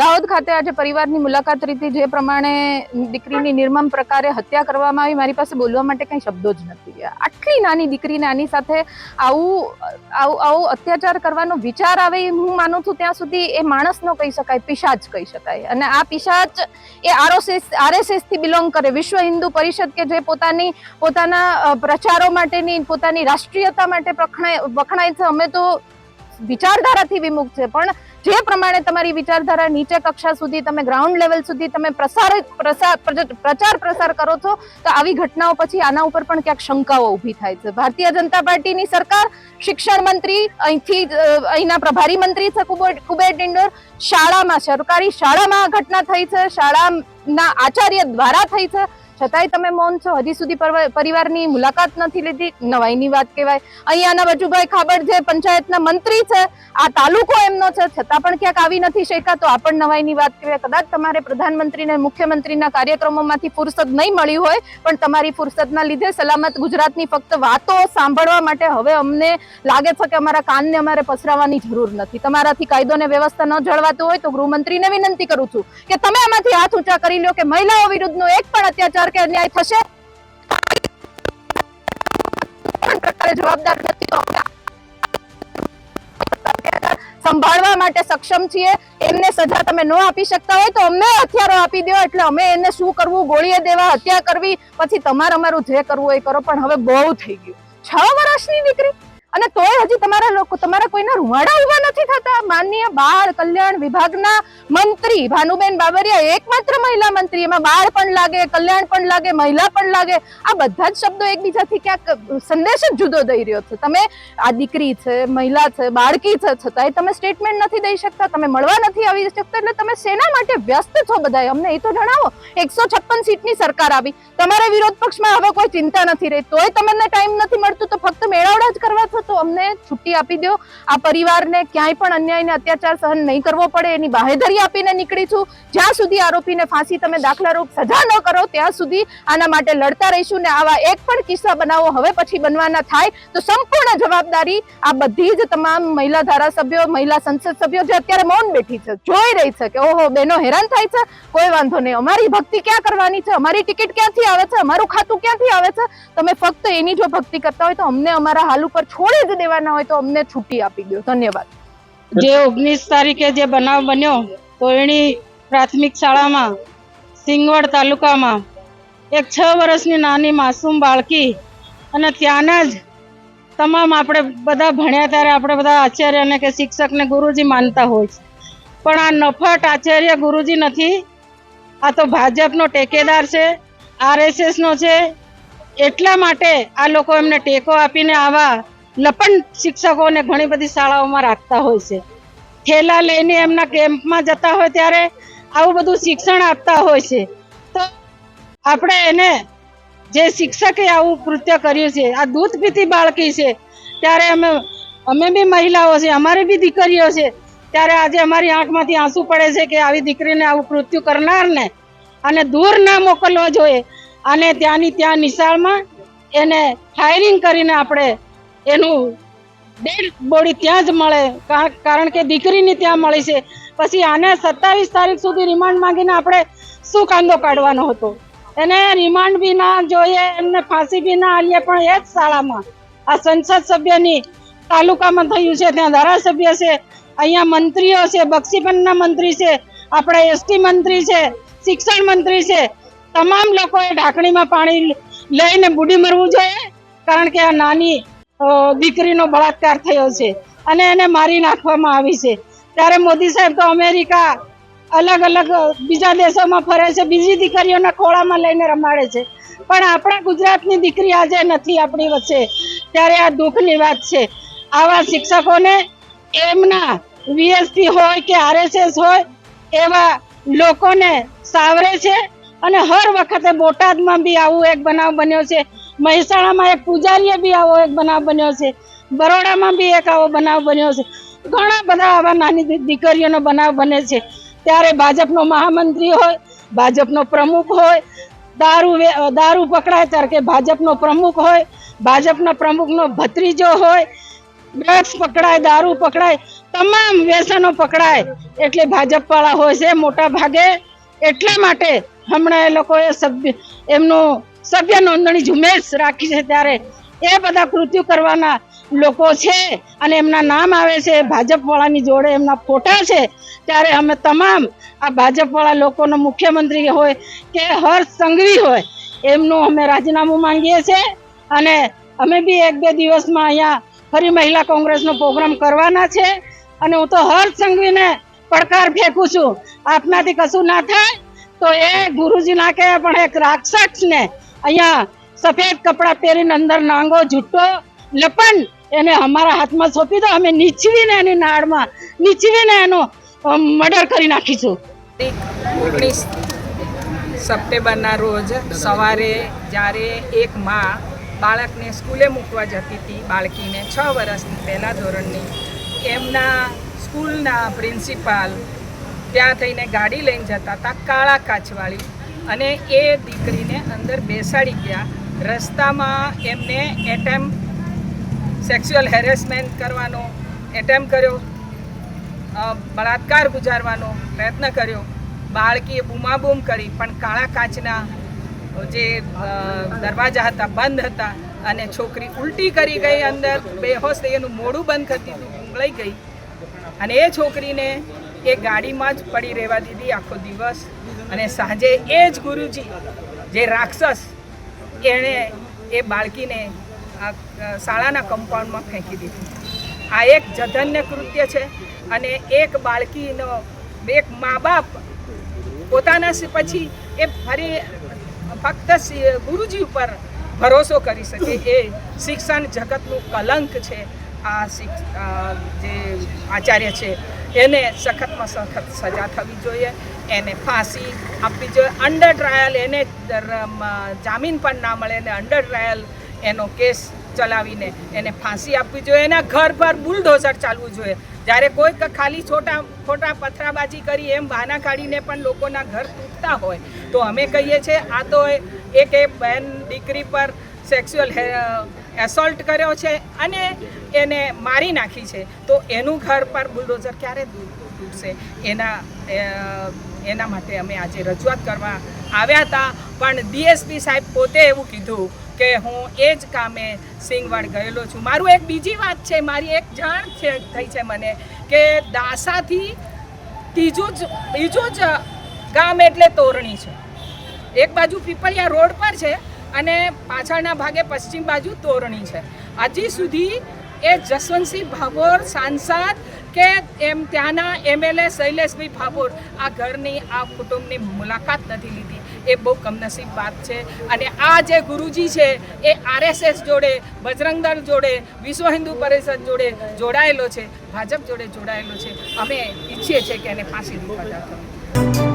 દાહોદ ખાતે આજે પરિવારની મુલાકાત લીધી. જે પ્રમાણે દીકરીની નિર્મમ પ્રકારે હત્યા કરવામાં આવી. મારી પાસે બોલવા માટે કંઈ શબ્દો જ નથી. આટલી નાની દીકરીને આની સાથે આવું આવું આવું અત્યાચાર કરવાનો વિચાર આવે હું માનું છું, ત્યાં સુધી એ માણસનો કહી શકાય, પિશાચ કહી શકાય. અને આ પિશાચ એ આરએસએસ આરએસએસથી બિલોંગ કરે. વિશ્વ હિન્દુ પરિષદ કે જે પોતાની, પોતાના પ્રચારો માટેની, પોતાની રાષ્ટ્રીયતા માટે વખણાય વખણાય છે. અમે તો વિચારધારાથી વિમુખ છે. પણ જે પ્રમાણે તમારી વિચારધારા નીચે કક્ષા સુધી, તમે ગ્રાઉન્ડ લેવલ સુધી તમે પ્રસાર પ્રચાર પ્રસાર કરો છો, તો આવી ઘટનાઓ પછી આના ઉપર પણ ક્યાંક શંકાઓ ઊભી થાય છે. ભારતીય જનતા પાર્ટીની સરકાર, શિક્ષણ મંત્રી, અહીંથી અહીંના પ્રભારી મંત્રી છે કુબેર ડિંડોર, શાળામાં, સરકારી શાળામાં ઘટના થઈ છે. શાળાના આચાર્ય દ્વારા થઈ છે. છતાંય તમે મૌન છો. હજી સુધી પરિવારની મુલાકાત નથી લીધી. નવાઈની વાત કહેવાય. અહીંયાના વજુભાઈ ખાબડ જે પંચાયતના મંત્રી છે. આ તાલુકો એમનો છે. છતાં પણ ક્યાંક આવી નથી શેકા તો આ પણ નવાઈની વાત કહેવાય. કદાચ તમારે પ્રધાનમંત્રીને, મુખ્યમંત્રીના કાર્યક્રમોમાંથી ફુરસદ નહીં મળી હોય, પણ તમારી ફુરસદના લીધે સલામત ગુજરાતની ફક્ત વાતો સાંભળવા માટે હવે અમને લાગે છે કે અમારા કાનને અમારે પસરાવવાની જરૂર નથી. તમારાથી કાયદો ને વ્યવસ્થા ન જળવાતું હોય તો ગૃહમંત્રીને વિનંતી કરું છું કે તમે આમાંથી હાથ ઊંચા કરી લો કે મહિલાઓ વિરુદ્ધનો એક પણ અત્યાચાર કે અન્યાય થશે? જવાબદાર નથી સંભાળવા માટે સક્ષમ છીએ, એમને સજા તમે ન આપી શકતા હોય તો અમને હથિયારો આપી દો, એટલે અમે એને શું કરવું? ગોળીએ દેવા, હત્યા કરવી, પછી તમારે અમારું જે કરવું એ કરો, પણ હવે બહુ થઈ ગયું. છ વર્ષની દીકરી? અને તોય હજી તમારા લોકો તમારા કોઈના રૂવાડા ઊભા નથી થતા. માનનીય બાળ કલ્યાણ વિભાગના મંત્રી ભાનુબેન બાબરિયા એકમાત્ર મહિલા મંત્રી. એમાં બાળ પણ લાગે, કલ્યાણ પણ લાગે, મહિલા પણ લાગે. આ બધા જ શબ્દો એકબીજાથી ક્યાંક સંદેશ જ જુદો દઈ રહ્યો છે. તમે આ દીકરી છે, મહિલા છે, બાળકી છે, છતાંય તમે સ્ટેટમેન્ટ નથી દઈ શકતા. તમે મળવા નથી આવી શકતા. એટલે તમે શેના માટે વ્યસ્ત છો બધા અમને એ તો જણાવો. એકસો છપ્પન સીટની સરકાર આવી. તમારા વિરોધ પક્ષમાં હવે કોઈ ચિંતા નથી રહી. તોય તમને ટાઈમ નથી મળતું તો ફક્ત મેળાવડા જ કરવા તો અમને છુટ્ટી આપી દો આ પરિવારને ક્યાંય પણ અન્યાય ને અત્યાચાર સહન નહીં કરવો પડે, એની બાહેધરી આપીને નીકળી છું. જ્યાં સુધી આરોપીને ફાંસી તમે દાખલારૂપ સજા ન કરો, ત્યાં સુધી આના માટે લડતા રહીશું ને આવા એક પણ કિસ્સા બનાવો હવે પછી બનવાના થાય, તો સંપૂર્ણ જવાબદારી આ બધી જ તમામ મહિલા ધારાસભ્યો, મહિલા સંસદ સભ્યો જે અત્યારે મૌન બેઠી છે, જોઈ રહી છે કે, ઓહો, બેનો હેરાન થાય છે? કોઈ વાંધો નહીં. અમારી ભક્તિ ક્યાં કરવાની છે? અમારી ટિકિટ ક્યાંથી આવે છે? અમારું ખાતું ક્યાંથી આવે છે? તમે ફક્ત એની જો ભક્તિ કરતા હોય તો અમને અમારા હાલ ઉપર છોડી જ દેવાના હોય તો અમને છૂટી આપી દો. ધન્યવાદ. જે ઓગણીસ તારીખે જે બનાવ બન્યો, તો એની પ્રાથમિક શાળામાં, સિંગવડ તાલુકામાં, એક છ વર્ષની નાની માસૂમ બાળકી અને ત્યાંના જ તમામ આપણે બધા ભણ્યા ત્યારે આપણે બધા આચાર્યને કે શિક્ષકને ગુરુજી માનતા હોય છે. પણ આ નફટ આચાર્ય ગુરુજી નથી. આ તો ભાજપનો ટેકેદાર છે, આરએસએસનો છે. એટલા માટે આ લોકો એમને ટેકો આપીને આવા લપન શિક્ષકોને ઘણી બધી શાળાઓમાં રાખતા હોય છે. થેલા લઈને એમના કેમ્પમાં જતા હોય ત્યારે આવું બધું શિક્ષણ આપતા હોય છે. તો આપણે એને જે શિક્ષકે આવું કૃત્ય કર્યું છે, આ દૂધ પીતી બાળકી છે, ત્યારે અમે અમે બી મહિલાઓ છે, અમારી બી દીકરીઓ છે, ત્યારે આજે અમારી આંખમાંથી આંસુ પડે છે કે આવી દીકરીને આવું કૃત્ય કરનારને અને દૂર ના મોકલવો જોઈએ. અને ત્યાંની ત્યાં નિશાળમાં એને ફાયરિંગ કરીને આપણે એનું ડેડ બોડી ત્યાં જ મળે. કાર- કારણ કે દીકરીની ત્યાં મળી છે. પછી આને સત્તાવીસ તારીખ સુધી રિમાન્ડ માંગીને આપણે શું કાંદો કાઢવાનો હતો? એને રિમાન્ડ બી ના જોઈએ, એમને ફાંસી બી ના આલીએ, પણ એ જ શાળામાં આ સંસદ સભ્યની તાલુકામાં થયું છે, ત્યાં ધારાસભ્ય છે, અહીંયા મંત્રીઓ છે બક્ષીપંચના મંત્રી છે, આપણા એસટી મંત્રી છે, શિક્ષણ મંત્રી છે, તમામ લોકોએ ઢાંકણીમાં પાણી લઈને બુડી મરવું જોઈએ, કારણ કે આ નાની દીકરીનો બળાત્કાર થયો છે અને એને મારી નાખવામાં આવી છે. ત્યારે મોદી સાહેબ તો અમેરિકા અલગ અલગ બીજા દેશોમાં ફરે છે, બીજી દીકરીઓના ખોળામાં લઈને રમાડે છે. પણ આપણા ગુજરાતની દીકરી આજે નથી આપણી વચ્ચે. ત્યારે આ દુઃખની વાત છે. આવા શિક્ષકોને એમના વીએસપી હોય કે આરએસએસ હોય, એવા લોકોને સાવરે છે અને હર વખતે બોટાદમાં બી આવું એક બનાવ બન્યો છે. મહેસાણામાં એક પૂજારીએ બી આવો એક બનાવ બન્યો છે. બરોડામાં બી એક આવો બનાવ બન્યો છે. ઘણા બધા આવા નાની દીકરીઓનો બનાવ બને છે. ત્યારે ભાજપનો મહામંત્રી હોય, ભાજપનો પ્રમુખ હોય, દારૂ દારૂ પકડાય ત્યારે કે ભાજપનો પ્રમુખ હોય, ભાજપના પ્રમુખનો ભત્રીજો હોય, ડ્રગ્સ પકડાય, દારૂ પકડાય, તમામ વ્યસનો પકડાય એટલે ભાજપવાળા હોય છે મોટા ભાગે એટલા માટે હમણાં એ લોકોએ સભ્ય, એમનું સભ્ય નોંધણી ઝુંબેશ રાખી છે ત્યારે એ બધા કૃત્યુ કરવાના લોકો છે અને એમના નામ આવે છે ભાજપ વાળાની જોડે એમના ફોટા છે, ત્યારે અમે તમામ આ ભાજપ વાળા લોકોનો મુખ્યમંત્રી હોય કે હર્ષ સંઘવી હોય, એમનું અમે રાજીનામું માંગીએ છીએ અને અમે બી એક બે દિવસમાં અહીંયા ફરી મહિલા કોંગ્રેસનો પ્રોગ્રામ કરવાના છે અને હું તો હર્ષ સંઘવીને પડકાર ફેંકું છું. આપનાથી કશું ના થાય તો એ ગુરુજી ના કે પણ એક રાક્ષસને અહીંયા સફેદ કપડાં પહેરીને અંદર નાંગો જુટ્ટો લપન, એને અમારા હાથમાં સોંપી દો. અમે નીચવીને એની નાળમાં, નીચવીને એનો મર્ડર કરી નાખીશું. ઓગણીસ સપ્ટેમ્બરના રોજ સવારે જ્યારે એક માં બાળકને સ્કૂલે મૂકવા જતી હતી, બાળકીને છ વર્ષની પહેલા ધોરણની, એમના સ્કૂલના પ્રિન્સિપાલ ત્યાં થઈને ગાડી લઈને જતા હતા, કાળા કાચવાળી અને એ દીકરીને અંદર બેસાડી ગયા. રસ્તામાં એમને એટેમ્પ, સેક્સ્યુઅલ હેરેસમેન્ટ કરવાનો એટેમ્પ કર્યો બળાત્કાર ગુજારવાનો પ્રયત્ન કર્યો. બાળકીએ બૂમાબૂમ કરી, પણ કાળા કાચના જે દરવાજા હતા, બંધ હતા અને છોકરી ઉલટી કરી ગઈ અંદર. બેહોશ થઈ એનું મોઢું બંધ કરતી હતું ગઈ. અને એ છોકરીને એ ગાડીમાં જ પડી રહેવા દીધી આખો દિવસ. અને સાંજે એ જ ગુરુજી, જે રાક્ષસ, એણે એ બાળકીને શાળાના કમ્પાઉન્ડમાં ફેંકી દીધી. આ એક જધન્ય કૃત્ય છે અને એક બાળકીનો, એક મા બાપ પોતાના પછી એ ફરી ફક્ત ગુરુજી ઉપર ભરોસો કરી શકે એ શિક્ષણ જગતનું કલંક છે. આ જે આચાર્ય છે એને સખતમાં સખત સજા થવી જોઈએ, એને ફાંસી આપવી જોઈએ. અંડર ટ્રાયલ એને જામીન પણ ના મળે એને અંડર ટ્રાયલ એનો કેસ ચલાવીને એને ફાંસી આપવી જોઈએ. એના ઘર પર બુલડોઝર ચાલવું જોઈએ. જ્યારે કોઈ ખાલી છોટા, ખોટા પથરાબાજી કરી એમ બહાના કાઢીને પણ લોકોના ઘર તૂટતા હોય, તો અમે કહીએ છીએ, આ તો એક એ બેન દીકરી પર સેક્સ્યુઅલ એસોલ્ટ કર્યો છે અને એને મારી નાખી છે. તો એનું ઘર પર બુલડોઝર ક્યારે તૂટશે? એના એના માટે અમે આજે રજૂઆત કરવા આવ્યા હતા. પણ ડીએસપી સાહેબ પોતે એવું કીધું કે હું એ જ કામે સિંગવડ ગયેલો છું. મારું એક બીજી વાત છે, મારી એક જાણ થઈ છે મને કે દાસાથી ત્રીજું જ, બીજું જ ગામ એટલે તોરણી છે. એક બાજુ પીપળિયા રોડ પર છે અને પાછળના ભાગે પશ્ચિમ બાજુ તોરણી છે. હજી સુધી એ જસવંતસિંહ ભાભોર સાંસદ કે એમ ત્યાંના એમએલએ શૈલેષભાઈ ભાભોર આ ઘરની, આ કુટુંબની મુલાકાત નથી લીધી. એ બહુ કમનસીબ વાત છે. અને આ જે ગુરુજી છે, એ આરએસએસ જોડે બજરંગદળ જોડે, વિશ્વ હિન્દુ પરિષદ જોડે જોડાયેલો છે. ભાજપ જોડે જોડાયેલો છે. અમે ઈચ્છીએ છીએ કે એને ફાંસી થાય